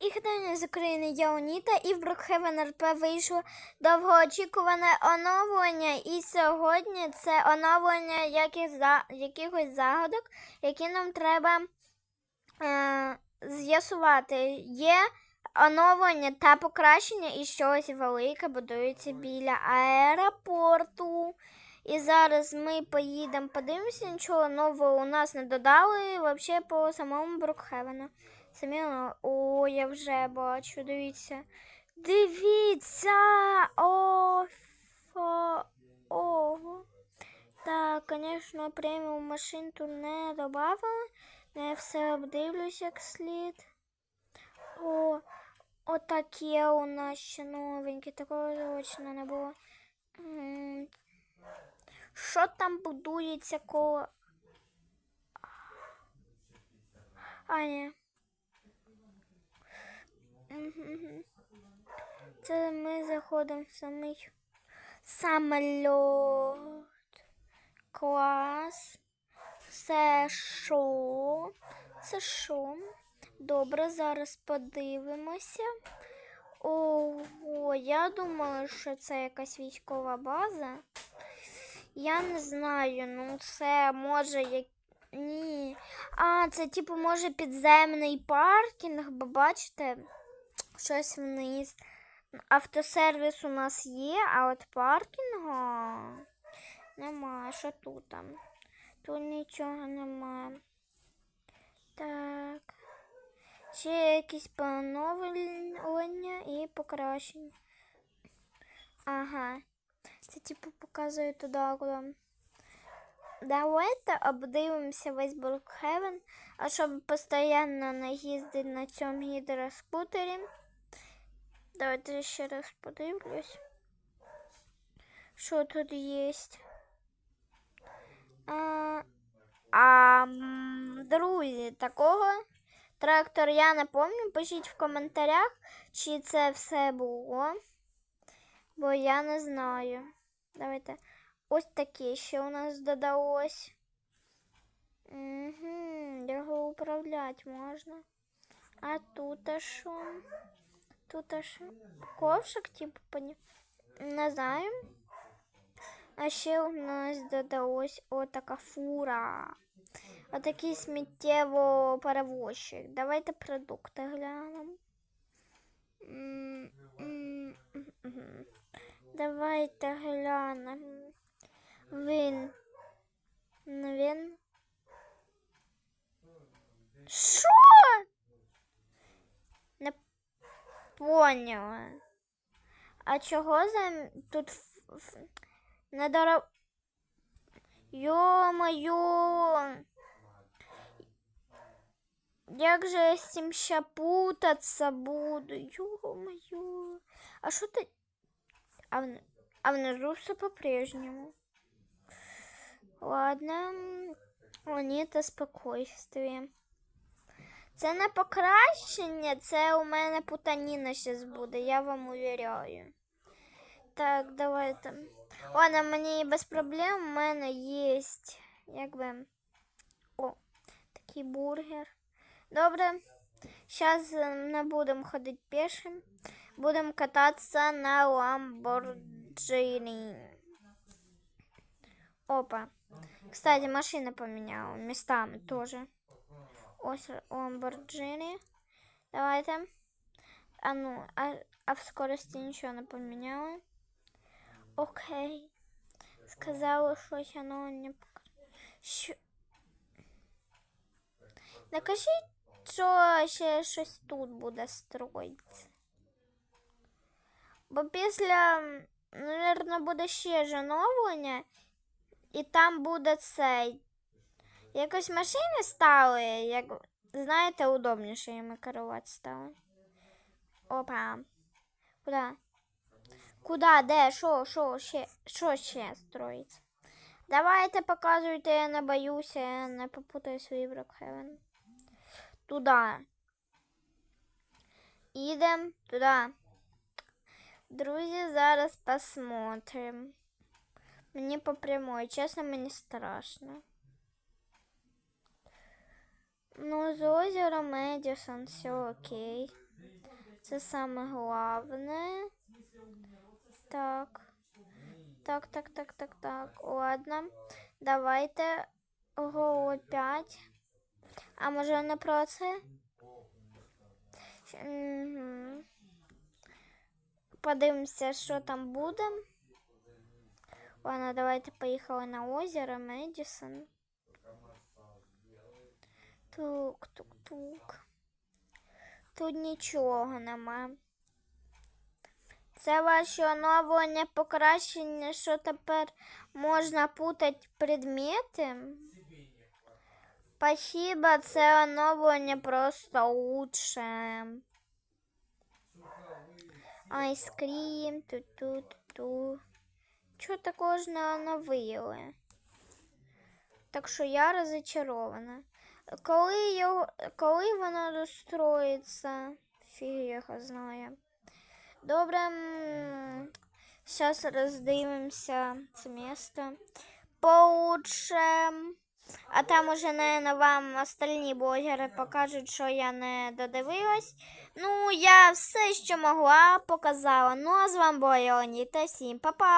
І хто з України я Уніта, і в Брукхевен РП вийшло довгоочікуване оновлення. І сьогодні це оновлення якихось загадок, які нам треба е... з'ясувати. Є оновлення та покращення, і щось велике будується біля аеропорту. І зараз ми поїдемо, подивимося, нічого нового у нас не додали взагалі по самому Брукхевену. Самі, о, я вже бачу, дивіться. Дивіться! О, фо, ого. Так, звісно, преміум машин тут не додавали. Не все обдивлюсь як слід. О, отаке у нас ще новеньке, такого точно не було. Що там будується коло. А, ні. Це ми заходимо в самий самоліт. Клас. Це що? Це що? Добре, зараз подивимося. Ого, я думала, що це якась військова база. Я не знаю, ну це може як. Ні. А, це типу може підземний паркінг, бо бачите, щось вниз. Автосервіс у нас є, а от паркінгу немає. Що тут там? Тут нічого немає. Так. Ще якісь поновлення і покращення. Ага. Це типу показує туди, куди. Давайте обдивимося весь Брукхевен, а щоб постійно не їздити на цьому гідроскутері. Давайте ще раз подивлюсь. Що тут є? А, а, друзі, такого трактор я не пам'ятаю. Пишіть в коментарях, чи це все було. Бо я не знаю. Давайте. Ось таке ще у нас додалось. Угу, його управляти можна. А тут а що? Тут а що? Ковшик, типу, поні... Не знаю. А ще у нас додалось отака фура. Отакий сміттєво-перевозчик. Давайте продукти глянемо. М, м, м, мгм. Давайте глянемо. Він. Ну, Він. поняла. А чого за тут ф- ф- не дороб... Ё-моё! Як же я з цим ще путаться буду? Ё-моё! А що ти? А, вн... а внизу все по-прежнему. Ладно. О, ні, це не покращення, це у мене путаніна зараз буде, я вам увіряю. Так, давайте. Ладно, мені без проблем. У мене є, якби. О, такий бургер. Добре. Зараз не будемо ходити пішим. Будемо кататися на Lamborghini. Опа. Кстати, машина поменяла местами тоже. Ось Lamborghini. Давайте. А ну, а, а в скорості нічого не поміняли. Окей. Сказали, щось воно не пок... Що? Накажіть, що ще щось тут буде строїтися. Бо після, мабуть, буде ще ж оновлення, і там буде цей. Якось машини стали, як, знаєте, удобніше їми керувати стало. Опа. Куда? Куда? Де? Що? Що ще? Що ще строїться? Давайте показуйте, я не боюся, я не попутаю свій Брокхевен. Туда. Ідем туди. Друзі, зараз посмотрим. Мені по прямой, чесно, мені страшно. Ну, з озера Медісон, все окей. Це саме головне. Так. Так, так, так, так, так. Ладно. Давайте го 5. А може не про це? Угу. Подивимося, що там буде. Ладно, давайте поїхали на озеро Медісон. Тук, тук, тук. Тут нічого нема. Це ваші оновлення покращення, що тепер можна путати предмети. Спасибо, це оновлення просто лучше. Айскрім, ту-ту-ту. Чого такого ж не оновили? Так що я розочарована. Коли, його, коли воно достроїться, фіг його знає. Добре, зараз роздивимося це місто получше. А там уже, наверное, вам остальні блогери покажуть, що я не додивилась. Ну, я все, що могла, показала. Ну, а з вами була Леоніта. Всім па-па!